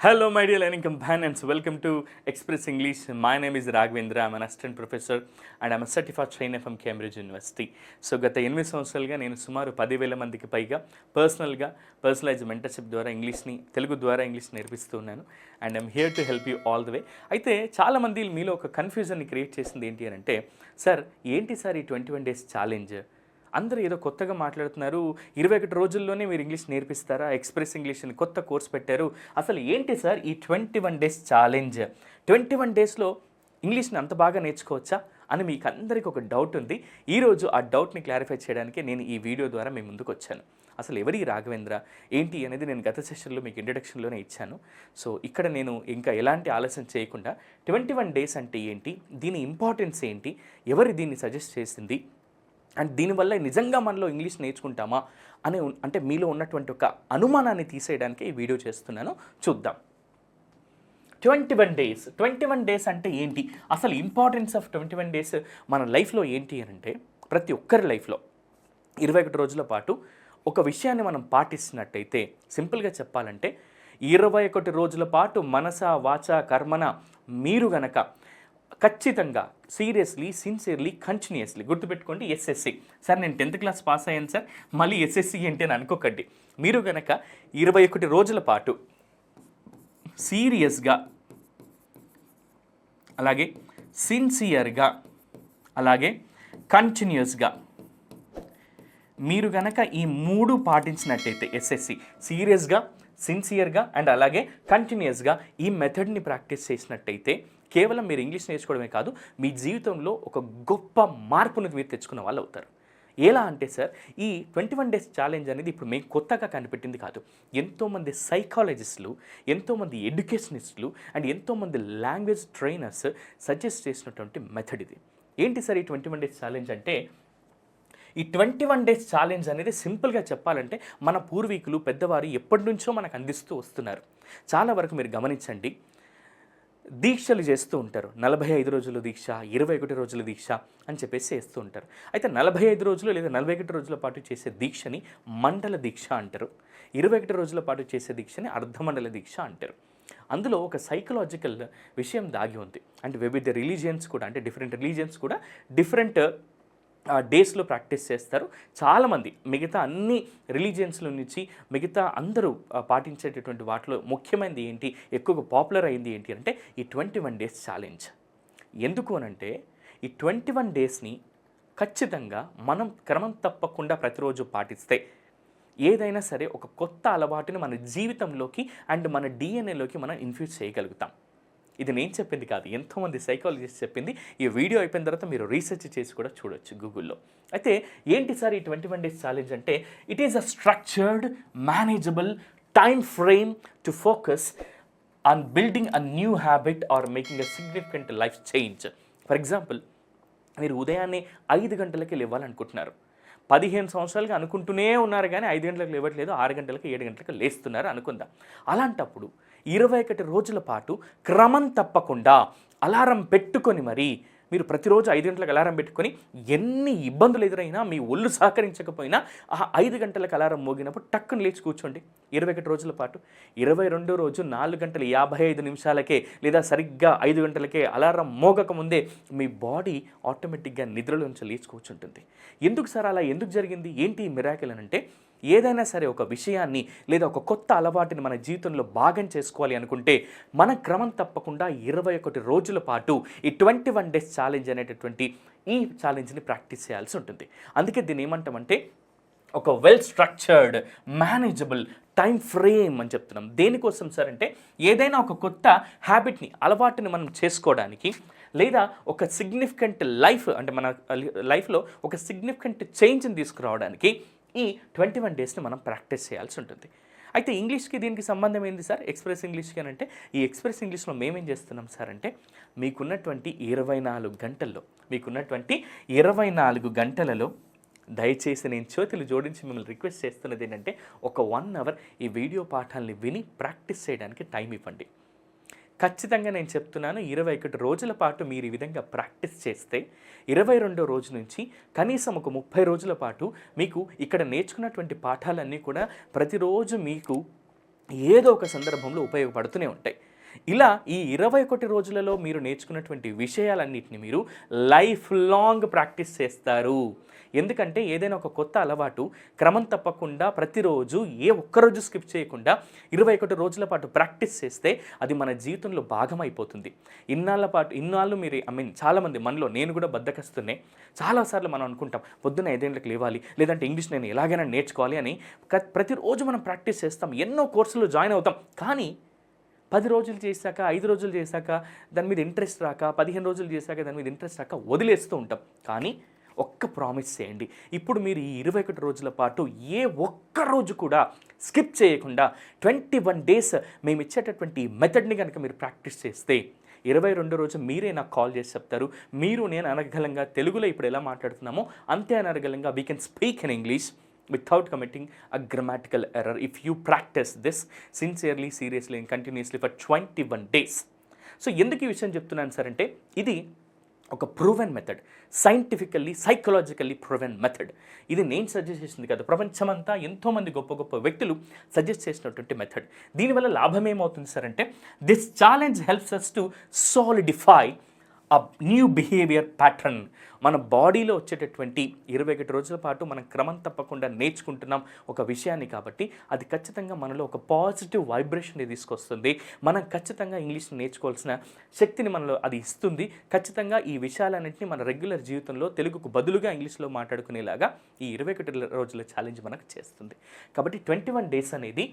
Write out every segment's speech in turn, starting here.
Hello my dear learning companions welcome to express English my name is Raghavendra I'm an assistant professor and I'm certified train from Cambridge university so గత ఎనిమిది సంవత్సరాలుగా నేను సుమారు పదివేల మందికి పైగా పర్సనల్గా పర్సనలైజ్ మెంటర్షిప్ ద్వారా ఇంగ్లీష్ని తెలుగు ద్వారా ఇంగ్లీష్ నేర్పిస్తూ ఉన్నాను. And I'm here to help you all the way అయితే చాలామంది మీలో ఒక కన్ఫ్యూజన్ని క్రియేట్ చేసింది ఏంటి అని అంటే సార్ ఏంటి సార్ ఈ ట్వంటీ వన్ డేస్ ఛాలెంజ్ అందరూ ఏదో కొత్తగా మాట్లాడుతున్నారు. ఇరవై ఒకటి రోజుల్లోనే మీరు ఇంగ్లీష్ నేర్పిస్తారా? ఎక్స్ప్రెస్ ఇంగ్లీష్ అని కొత్త కోర్స్ పెట్టారు. అసలు ఏంటి సార్ ఈ twenty one days challenge? Twenty one డేస్లో ఇంగ్లీష్ని అంత బాగా నేర్చుకోవచ్చా? అని మీకు అందరికీ ఒక డౌట్ ఉంది. ఈరోజు ఆ డౌట్ని క్లారిఫై చేయడానికి నేను ఈ వీడియో ద్వారా మీ ముందుకు వచ్చాను. అసలు ఎవరి రాఘవేంద్ర? ఏంటి అనేది నేను గత సెషన్లో మీకు ఇంట్రడక్షన్లోనే ఇచ్చాను. సో ఇక్కడ నేను ఇంకా ఎలాంటి ఆలస్యం చేయకుండా ట్వంటీ వన్ డేస్ అంటే ఏంటి? దీని ఇంపార్టెన్స్ ఏంటి? ఎవరు దీన్ని సజెస్ట్ చేసింది? అండ్ దీనివల్ల నిజంగా మనలో ఇంగ్లీష్ నేర్చుకుంటామా అనే అంటే మీలో ఉన్నటువంటి ఒక అనుమానాన్ని తీసేయడానికి ఈ వీడియో చేస్తున్నాను. చూద్దాం. Twenty one days. Twenty one days అంటే ఏంటి? అసలు importance of twenty one days మన లైఫ్లో ఏంటి అని అంటే ప్రతి ఒక్కరి లైఫ్లో ఇరవై ఒకటి రోజుల పాటు ఒక విషయాన్ని మనం పాటిస్తున్నట్టయితే సింపుల్గా చెప్పాలంటే ఇరవై ఒకటి రోజుల పాటు మనస వాచ కర్మన మీరు గనక ఖచ్చితంగా సీరియస్లీ సిన్సియర్లీ కంటిన్యూస్లీ గుర్తుపెట్టుకోండి ఎస్ఎస్సి. సార్ నేను టెన్త్ క్లాస్ పాస్ అయ్యాను సార్. మళ్ళీ ఎస్ఎస్సి ఏంటి అని అనుకోకండి. మీరు కనుక ఇరవై ఒకటి రోజుల పాటు సీరియస్గా అలాగే సిన్సియర్గా అలాగే కంటిన్యూస్గా మీరు గనక ఈ మూడు పాటించినట్టయితే ఎస్ఎస్సి సీరియస్గా సిన్సియర్గా అండ్ అలాగే కంటిన్యూస్గా ఈ మెథడ్ని ప్రాక్టీస్ చేసినట్టయితే కేవలం మీరు ఇంగ్లీష్ నేర్చుకోవడమే కాదు మీ జీవితంలో ఒక గొప్ప మార్పును మీరు తెచ్చుకున్న వాళ్ళు అవుతారు. ఎలా అంటే సార్ ఈ ట్వంటీ వన్ డేస్ ఛాలెంజ్ అనేది ఇప్పుడు మేము కొత్తగా కనిపెట్టింది కాదు. ఎంతోమంది సైకాలజిస్టులు ఎంతోమంది ఎడ్యుకేషనిస్టులు అండ్ ఎంతోమంది లాంగ్వేజ్ ట్రైనర్స్ సజెస్ట్ చేసినటువంటి మెథడ్ ఇది. ఏంటి సార్ ఈ ట్వంటీ వన్ డేస్ ఛాలెంజ్ అంటే? ఈ ట్వంటీ వన్ డేస్ ఛాలెంజ్ అనేది సింపుల్గా చెప్పాలంటే మన పూర్వీకులు పెద్దవారు ఎప్పటి నుంచో మనకు అందిస్తూ వస్తున్నారు. చాలా వరకు మీరు గమనించండి దీక్షలు చేస్తూ ఉంటారు. నలభై ఐదు రోజుల దీక్ష ఇరవై ఒకటి రోజుల దీక్ష అని చెప్పేసి చేస్తూ ఉంటారు. అయితే నలభై ఐదు రోజులు లేదా నలభై ఒకటి రోజుల పాటు చేసే దీక్షని మండల దీక్ష అంటారు. ఇరవై ఒకటి రోజుల పాటు చేసే దీక్షని అర్ధమండల దీక్ష అంటారు. అందులో ఒక సైకలాజికల్ విషయం దాగి ఉంది. అంటే వివిధ రిలీజియన్స్ కూడా అంటే డిఫరెంట్ రిలీజియన్స్ కూడా డిఫరెంట్ డేస్లో ప్రాక్టీస్ చేస్తారు. చాలామంది మిగతా అన్ని రిలీజియన్స్ల నుంచి మిగతా అందరూ పాటించేటటువంటి వాటిలో ముఖ్యమైనది ఏంటి? ఎక్కువగా పాపులర్ అయింది ఏంటి అంటే ఈ ట్వంటీ వన్ డేస్ ఛాలెంజ్. ఎందుకు అనంటే ఈ ట్వంటీ వన్ డేస్ని ఖచ్చితంగా మనం క్రమం తప్పకుండా ప్రతిరోజు పాటిస్తే ఏదైనా సరే ఒక కొత్త అలవాటుని మన జీవితంలోకి అండ్ మన డిఎన్ఏలోకి మనం ఇన్ఫ్యూజ్ చేయగలుగుతాం. ఇది నేను చెప్పింది కాదు ఎంతోమంది సైకాలజిస్ట్ చెప్పింది. ఈ వీడియో అయిపోయిన తర్వాత మీరు రీసెర్చ్ చేసి కూడా చూడొచ్చు గూగుల్లో అయితే ఏంటి సార్ ఈ ట్వంటీ వన్ డేస్ ఛాలెంజ్ అంటే it is a structured manageable time frame to focus on building a new habit or making a significant life change for example మీరు ఉదయాన్నే ఐదు గంటలకి లేవాలనుకుంటున్నారు. పదిహేను సంవత్సరాలుగా అనుకుంటూనే ఉన్నారు కానీ ఐదు గంటలకు లేవట్లేదు ఆరు గంటలకు ఏడు గంటలకు లేస్తున్నారు అనుకుందాం. అలాంటప్పుడు ఇరవై ఒకటి రోజుల పాటు క్రమం తప్పకుండా అలారం పెట్టుకొని మరి మీరు ప్రతిరోజు ఐదు గంటలకు అలారం పెట్టుకొని ఎన్ని ఇబ్బందులు ఎదురైనా మీ ఒళ్ళు సహకరించకపోయినా ఆ ఐదు గంటలకు అలారం మోగినప్పుడు టక్కున లేచి కూర్చోండి. ఇరవై ఒకటి రోజుల పాటు. ఇరవై రెండో రోజు నాలుగు గంటల యాభై ఐదు నిమిషాలకే లేదా సరిగ్గా ఐదు గంటలకే అలారం మోగకముందే మీ బాడీ ఆటోమేటిక్గా నిద్రలోంచి లేచి కూర్చుంటుంది. ఎందుకు సార్ అలా? ఎందుకు జరిగింది? ఏంటి మిరాకిల్ అని అంటే ఏదైనా సరే ఒక విషయాన్ని లేదా ఒక కొత్త అలవాటుని మన జీవితంలో భాగం చేసుకోవాలి అనుకుంటే మన క్రమం తప్పకుండా ఇరవై ఒకటి రోజుల పాటు ఈ ట్వంటీ వన్ డేస్ ఛాలెంజ్ అనేటటువంటి ఈ ఛాలెంజ్ని ప్రాక్టీస్ చేయాల్సి ఉంటుంది. అందుకే దీన్ని ఏమంటామంటే ఒక well structured manageable time frame అని చెప్తున్నాం. దేనికోసం సార్ అంటే ఏదైనా ఒక కొత్త హ్యాబిట్ని అలవాటుని మనం చేసుకోవడానికి లేదా ఒక సిగ్నిఫికెంట్ లైఫ్ అంటే మన లైఫ్లో ఒక సిగ్నిఫికెంట్ చేంజ్ని తీసుకురావడానికి ఈ ట్వంటీ వన్ డేస్ని మనం ప్రాక్టీస్ చేయాల్సి ఉంటుంది. అయితే ఇంగ్లీష్కి దీనికి సంబంధం ఏంది సార్? ఎక్స్ప్రెస్ ఇంగ్లీష్కి అని అంటే ఈ ఎక్స్ప్రెస్ ఇంగ్లీష్లో మేమేం చేస్తున్నాం సార్ అంటే మీకున్నటువంటి ఇరవై నాలుగు గంటల్లో మీకున్నటువంటి ఇరవై నాలుగు గంటలలో దయచేసి నేను చేతులు జోడించి మిమ్మల్ని రిక్వెస్ట్ చేస్తున్నది ఏంటంటే ఒక వన్ అవర్ ఈ వీడియో పాఠాలని విని ప్రాక్టీస్ చేయడానికి టైం ఇవ్వండి. ఖచ్చితంగా నేను చెప్తున్నాను ఇరవై ఒకటి రోజుల పాటు మీరు ఈ విధంగా ప్రాక్టీస్ చేస్తే ఇరవై రెండో రోజు నుంచి కనీసం ఒక ముప్పై రోజుల పాటు మీకు ఇక్కడ నేర్చుకున్నటువంటి పాఠాలన్నీ కూడా ప్రతిరోజు మీకు ఏదో ఒక సందర్భంలో ఉపయోగపడుతూనే ఉంటాయి. ఇలా ఈ ఇరవై ఒకటి రోజులలో మీరు నేర్చుకున్నటువంటి విషయాలన్నింటినీ మీరు లైఫ్ లాంగ్ ప్రాక్టీస్ చేస్తారు. ఎందుకంటే ఏదైనా ఒక కొత్త అలవాటు క్రమం తప్పకుండా ప్రతిరోజు ఏ ఒక్కరోజు స్కిప్ చేయకుండా ఇరవై ఒకటి రోజుల పాటు ప్రాక్టీస్ చేస్తే అది మన జీవితంలో భాగం అయిపోతుంది ఇన్నాళ్ళ పాటు ఇన్నాళ్ళు మీరు ఐ మీన్ చాలామంది మనలో నేను కూడా బద్దకస్తున్నాయి చాలాసార్లు మనం అనుకుంటాం పొద్దున్న ఐదేళ్ళకి లేవాలి లేదంటే ఇంగ్లీష్ నేను ఎలాగైనా నేర్చుకోవాలి అని. ప్రతిరోజు మనం ప్రాక్టీస్ చేస్తాం ఎన్నో కోర్సులు జాయిన్ అవుతాం. కానీ పది రోజులు చేశాక ఐదు రోజులు చేశాక దాని మీద ఇంట్రెస్ట్ రాక పదిహేను రోజులు చేశాక దాని మీద ఇంట్రెస్ట్ రాక వదిలేస్తూ ఉంటాం. కానీ ఒక్క ప్రామిస్ చేయండి. ఇప్పుడు మీరు ఈ ఇరవై ఒకటి రోజుల పాటు ఏ ఒక్క రోజు కూడా స్కిప్ చేయకుండా ట్వంటీ వన్ డేస్ మేము ఇచ్చేటటువంటి మెథడ్ని కనుక మీరు ప్రాక్టీస్ చేస్తే ఇరవై రెండో రోజు మీరే నాకు కాల్ చేసి చెప్తారు. మీరు నేను అనర్గలంగా తెలుగులో ఇప్పుడు ఎలా మాట్లాడుతున్నామో అంతే అనర్గలంగా we can speak in English without committing a grammatical error. If you practice this sincerely, seriously, and continuously for 21 days. So ఎందుకు ఈ విషయం చెప్తున్నాను సార్ అంటే ఇది ఒక proven method scientifically psychologically proven method ఇది నేను సజెస్ట్ చేసింది కదా. ప్రపంచమంతా ఎంతోమంది గొప్ప గొప్ప వ్యక్తులు సజెస్ట్ చేసినటువంటి మెథడ్ దీనివల్ల లాభం ఏమవుతుంది సార్ అంటే this challenge helps us to solidify a new behaviour pattern మన బాడీలో వచ్చేటటువంటి ఇరవై ఒకటి రోజుల పాటు మనం క్రమం తప్పకుండా నేర్చుకుంటున్నాం ఒక విషయాన్ని కాబట్టి అది ఖచ్చితంగా మనలో ఒక పాజిటివ్ వైబ్రేషన్ని తీసుకొస్తుంది. మనం ఖచ్చితంగా ఇంగ్లీష్ని నేర్చుకోవాల్సిన శక్తిని మనలో అది ఇస్తుంది. ఖచ్చితంగా ఈ విషయాలన్నింటినీ మన రెగ్యులర్ జీవితంలో తెలుగుకు బదులుగా ఇంగ్లీష్లో మాట్లాడుకునేలాగా ఈ ఇరవై ఒకటి రోజుల ఛాలెంజ్ మనకు చేస్తుంది. కాబట్టి ట్వంటీ వన్ డేస్ అనేది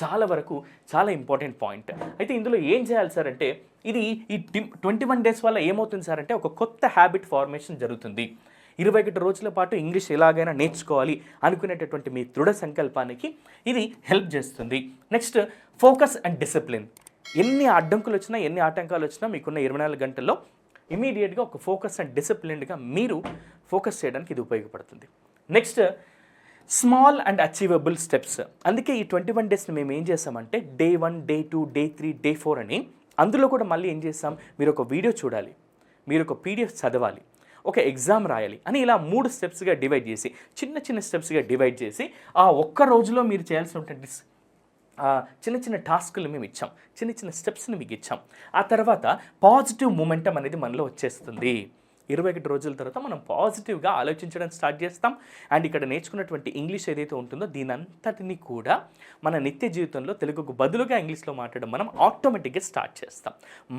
చాలా వరకు చాలా ఇంపార్టెంట్ పాయింట్. అయితే ఇందులో ఏం చేయాలి సార్ అంటే ఇది ఈ ట్వంటీ వన్ డేస్ వల్ల ఏమవుతుంది సార్ అంటే ఒక కొత్త హ్యాబిట్ ఫార్మేషన్ జరుగుతుంది. ఇరవై ఒకటి రోజుల పాటు ఇంగ్లీష్ ఎలాగైనా నేర్చుకోవాలి అనుకునేటటువంటి మీ దృఢ సంకల్పానికి ఇది హెల్ప్ చేస్తుంది. నెక్స్ట్ ఫోకస్ అండ్ డిసిప్లిన్ ఎన్ని అడ్డంకులు వచ్చినా ఎన్ని ఆటంకాలు వచ్చినా మీకున్న ఇరవై నాలుగు గంటల్లో ఇమీడియట్గా ఒక ఫోకస్ అండ్ డిసిప్లిన్డ్గా మీరు ఫోకస్ చేయడానికి ఇది ఉపయోగపడుతుంది. Next small and achievable steps అందుకే ఈ ట్వంటీ వన్ డేస్ని మేము ఏం చేసామంటే day one day two day three day four అని అందులో కూడా మళ్ళీ ఏం చేస్తాం మీరు ఒక వీడియో చూడాలి. మీరు ఒక పీడిఎఫ్ చదవాలి. ఒక ఎగ్జామ్ రాయాలి. అని ఇలా మూడు స్టెప్స్గా డివైడ్ చేసి చిన్న చిన్న స్టెప్స్గా డివైడ్ చేసి ఆ ఒక్క రోజులో మీరు చేయాల్సినటువంటి చిన్న చిన్న టాస్కులు మేము ఇచ్చాం. చిన్న చిన్న స్టెప్స్ని మీకు ఇచ్చాం. ఆ తర్వాత పాజిటివ్ మూమెంటం అనేది మనలో వచ్చేస్తుంది. ఇరవై ఒకటి రోజుల తర్వాత మనం పాజిటివ్గా ఆలోచించడం స్టార్ట్ చేస్తాం. అండ్ ఇక్కడ నేర్చుకున్నటువంటి ఇంగ్లీష్ ఏదైతే ఉంటుందో దీనంతటిని కూడా మన నిత్య జీవితంలో తెలుగుకు బదులుగా ఇంగ్లీష్లో మాట్లాడడం మనం ఆటోమేటిక్గా స్టార్ట్ చేస్తాం.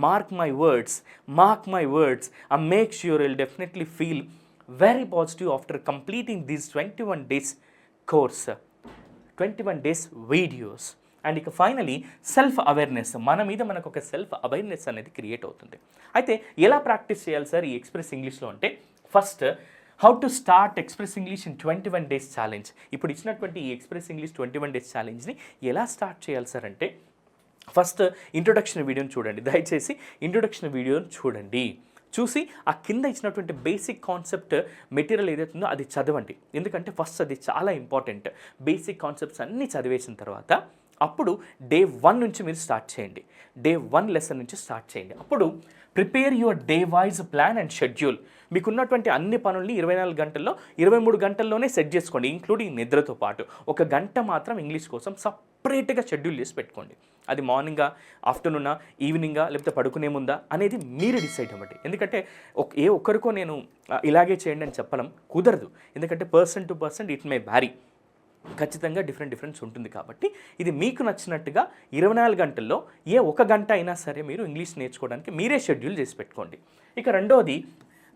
Mark my words mark my words uh make sure will definitely feel very positive after completing these twenty one days course twenty one days videos and ఇక ఫైనలీ సెల్ఫ్ అవేర్నెస్ మన మీద మనకు ఒక సెల్ఫ్ అవేర్నెస్ అనేది create అవుతుంది. అయితే ఎలా practice చేయాలి సార్ ఈ ఎక్స్ప్రెస్ ఇంగ్లీష్లో అంటే first how to start express English in twenty one days challenge ఇప్పుడు ఇచ్చినటువంటి ఈ express English twenty one days ఛాలెంజ్ని ఎలా స్టార్ట్ చేయాలి సార్ అంటే ఫస్ట్ ఇంట్రొడక్షన్ వీడియోని చూడండి. దయచేసి ఇంట్రొడక్షన్ వీడియోని చూడండి. చూసి ఆ కింద ఇచ్చినటువంటి బేసిక్ కాన్సెప్ట్ మెటీరియల్ ఏదైతే ఉందో అది చదవండి. ఎందుకంటే ఫస్ట్ అది చాలా ఇంపార్టెంట్ బేసిక్ కాన్సెప్ట్స్ అన్నీ చదివేసిన తర్వాత అప్పుడు డే వన్ నుంచి మీరు స్టార్ట్ చేయండి. డే వన్ లెసన్ నుంచి స్టార్ట్ చేయండి. అప్పుడు prepare your day wise plan and schedule. మీకున్నటువంటి అన్ని పనుల్ని ఇరవై నాలుగు గంటల్లో ఇరవై మూడు గంటల్లోనే సెట్ చేసుకోండి ఇంక్లూడింగ్ నిద్రతో పాటు. ఒక గంట మాత్రం ఇంగ్లీష్ కోసం సపరేట్గా షెడ్యూల్ చేసి పెట్టుకోండి. అది మార్నింగా ఆఫ్టర్నూనా ఈవినింగా లేకపోతే పడుకునే ముందా అనేది మీరు డిసైడ్ అవ్వండి. ఎందుకంటే ఒక- ఏ ఒక్కరికో నేను ఇలాగే చేయండి అని చెప్పడం కుదరదు. ఎందుకంటే person to person it may vary ఖచ్చితంగా డిఫరెంట్ డిఫరెన్స్ ఉంటుంది కాబట్టి ఇది మీకు నచ్చినట్టుగా ఇరవై నాలుగు గంటల్లో ఏ ఒక గంట అయినా సరే మీరు ఇంగ్లీష్ నేర్చుకోవడానికి మీరే షెడ్యూల్ చేసి పెట్టుకోండి. ఇక రెండవది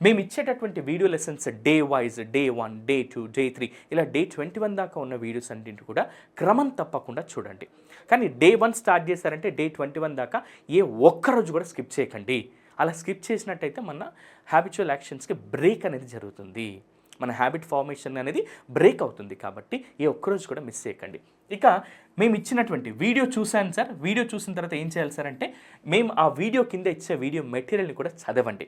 మేము ఇచ్చేటటువంటి video lessons day wise day one day two day three ఇలా డే ట్వంటీ వన్ దాకా ఉన్న వీడియోస్ అన్నింటి కూడా క్రమం తప్పకుండా చూడండి. కానీ డే వన్ స్టార్ట్ చేశారంటే డే ట్వంటీ వన్ దాకా ఏ ఒక్క రోజు కూడా స్కిప్ చేయకండి. అలా స్కిప్ చేసినట్టయితే మన హ్యాబిచువల్ యాక్షన్స్కి బ్రేక్ అనేది జరుగుతుంది. మన హ్యాబిట్ ఫార్మేషన్ అనేది బ్రేక్ అవుతుంది కాబట్టి ఏ ఒక్కరోజు కూడా మిస్ చేయకండి. ఇక మేము ఇచ్చినటువంటి వీడియో చూశాను సార్ వీడియో చూసిన తర్వాత ఏం చేయాలి సార్ అంటే మేము ఆ వీడియో కింద ఇచ్చే వీడియో మెటీరియల్ని కూడా చదవండి.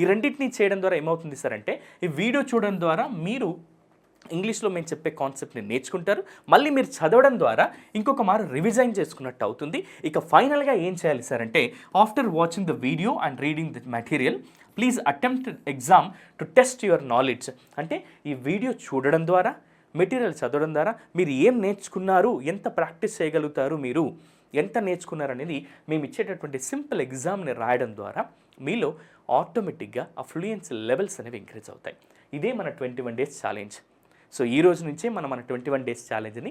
ఈ రెండింటిని చేయడం ద్వారా ఏమవుతుంది సార్ అంటే ఈ వీడియో చూడడం ద్వారా మీరు ఇంగ్లీష్లో మేము చెప్పే కాన్సెప్ట్ని నేర్చుకుంటారు. మళ్ళీ మీరు చదవడం ద్వారా ఇంకొక మారు రివిజైన్ చేసుకున్నట్టు అవుతుంది. ఇక ఫైనల్గా ఏం చేయాలి సార్ అంటే after watching the video and reading the material please attempt exam to test your knowledge అంటే ఈ వీడియో చూడడం ద్వారా మెటీరియల్ చదవడం ద్వారా మీరు ఏం నేర్చుకున్నారు ఎంత ప్రాక్టీస్ చేయగలుగుతారు మీరు ఎంత నేర్చుకున్నారు అనేది మేము ఇచ్చేటటువంటి సింపుల్ ఎగ్జామ్ని రాయడం ద్వారా మీలో ఆటోమేటిక్గా ఆ ఫ్లూయెన్స్ లెవెల్స్ అనేవి ఇంక్రీజ్ అవుతాయి. ఇదే మన twenty one days challenge so ఈ రోజు నుంచే మనం మన ట్వంటీ వన్ డేస్ ఛాలెంజ్ని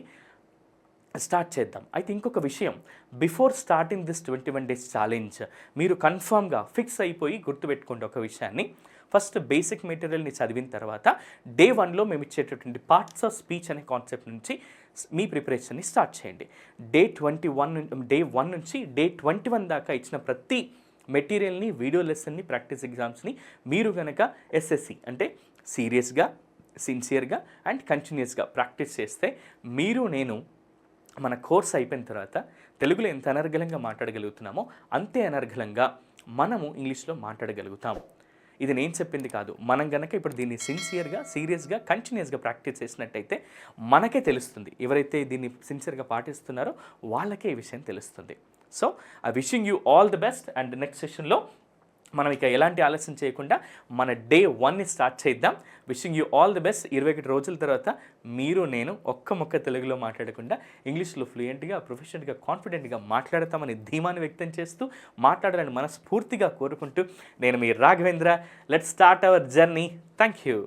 స్టార్ట్ చేద్దాం. అయితే ఇంకొక విషయం before starting this twenty one days challenge మీరు కన్ఫామ్గా ఫిక్స్ అయిపోయి గుర్తుపెట్టుకోండి ఒక విషయాన్ని. ఫస్ట్ బేసిక్ మెటీరియల్ని చదివిన తర్వాత డే వన్లో మేము ఇచ్చేటటువంటి పార్ట్స్ ఆఫ్ స్పీచ్ అనే కాన్సెప్ట్ నుంచి మీ ప్రిపరేషన్ని స్టార్ట్ చేయండి. Day twenty one day one నుంచి డే ట్వంటీ వన్ దాకా ఇచ్చిన ప్రతి మెటీరియల్ని వీడియో లెసన్ని ప్రాక్టీస్ ఎగ్జామ్స్ని మీరు కనుక ఎస్ఎస్సి అంటే సీరియస్గా సిన్సియర్గా అండ్ కంటిన్యూస్గా ప్రాక్టీస్ చేస్తే మీరు నేను మన కోర్స్ అయిపోయిన తర్వాత తెలుగులో ఎంత అనర్గళంగా మాట్లాడగలుగుతున్నామో అంతే అనర్గళంగా మనము ఇంగ్లీష్లో మాట్లాడగలుగుతాం. ఇది నేను చెప్పింది కాదు. మనం గనక ఇప్పుడు దీన్ని సిన్సియర్గా సీరియస్గా కంటిన్యూస్గా ప్రాక్టీస్ చేసినట్టయితే మనకే తెలుస్తుంది. ఎవరైతే దీన్ని సిన్సియర్గా పాటిస్తున్నారో వాళ్ళకే ఈ విషయం తెలుస్తుంది. So I wishing you all the best and next సెషన్లో మనం ఇక ఎలాంటి ఆలస్యం చేయకుండా మన డే వన్ని స్టార్ట్ చేద్దాం. Wishing you all the best ఇరవై ఒకటి రోజుల తర్వాత మీరు నేను ఒక్క మొక్క తెలుగులో మాట్లాడకుండా ఇంగ్లీష్లో ఫ్లూయెంట్గా ప్రొఫెషనల్గా కాన్ఫిడెంట్గా మాట్లాడతామని ధీమాన్ని వ్యక్తం చేస్తూ మాట్లాడాలని మనస్ఫూర్తిగా కోరుకుంటూ నేను మీ Raghavendra. Let start our journey thank you